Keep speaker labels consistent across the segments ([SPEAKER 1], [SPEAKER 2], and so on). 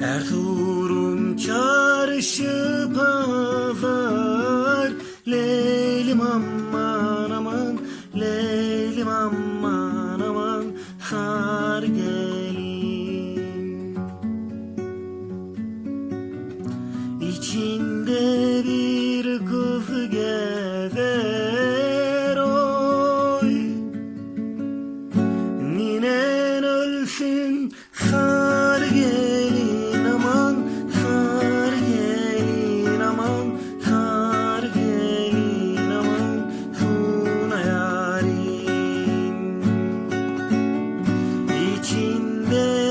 [SPEAKER 1] Erzurum çarşı pazar Leylim aman aman Leylim aman aman Sar gelin. İçinde bir kız gezer oy. Ninen ölsün sar gelin İçinde bir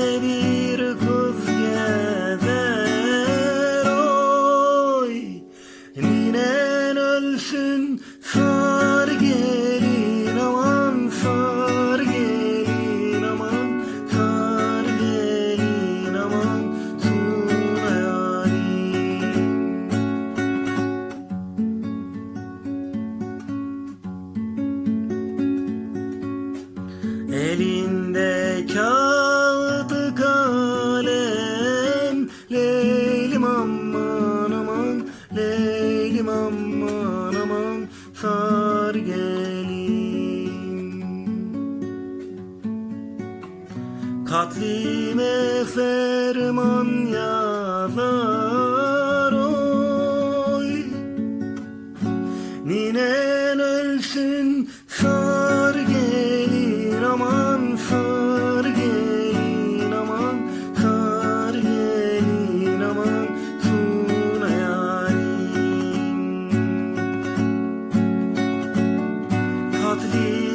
[SPEAKER 1] Elinde kağıt kalem. Leylim aman aman Leylim aman aman Sar gelin Katlime ferman yazar oy. Ninen ölsün sar aman sar gelin aman sar gelin aman suna yarim Katlime